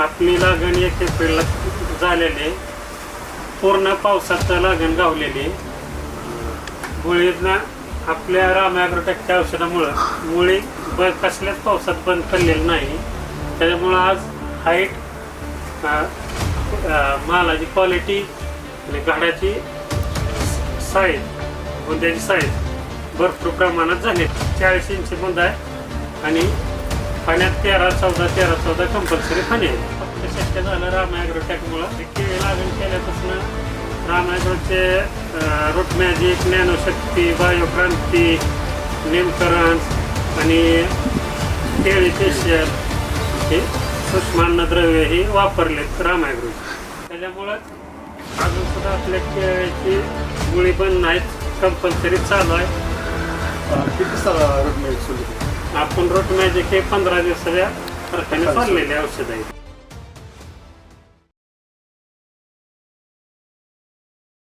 आपली लागण एक एप्रिलला झालेली. पूर्ण पावसात लागण गावलेली. आहे. मुळींना आपल्या रामॅग्रोटेकच्या औषधामुळं मुळी ब कसल्याच पावसात बंद पडलेलं नाही. त्याच्यामुळं आज हाईट मालाची क्वालिटी आणि गाड्याची साईज बुंद्याची साईज भरपूर प्रमाणात झाली. चाळीस इंची बुंद आहे आणि पाण्यात तेरा चौदा तेरा चौदा कंपल्सरी पाणी आहे फक्त शक्य झालं राम टॅकमुळं ते केळी लागण केल्यापासून राम ॲग्रोचे रूट मॅजिक ज्ञानशक्ती बायोक्रांती नेमकरण आणि केळी फेशियल हे सूक्ष्म अन्नद्रव्य हे वापरलेत राम ॲग्रो त्याच्यामुळं अजून सुद्धा आपल्या केळीची गुळी बंद नाहीत. कंपल्सरी चालू आहे. किती सारा रकमेची सोडली? आपण रोट मॅजिक हे पंधरा दिवसाच्या फरकाने चाललेले औषध आहे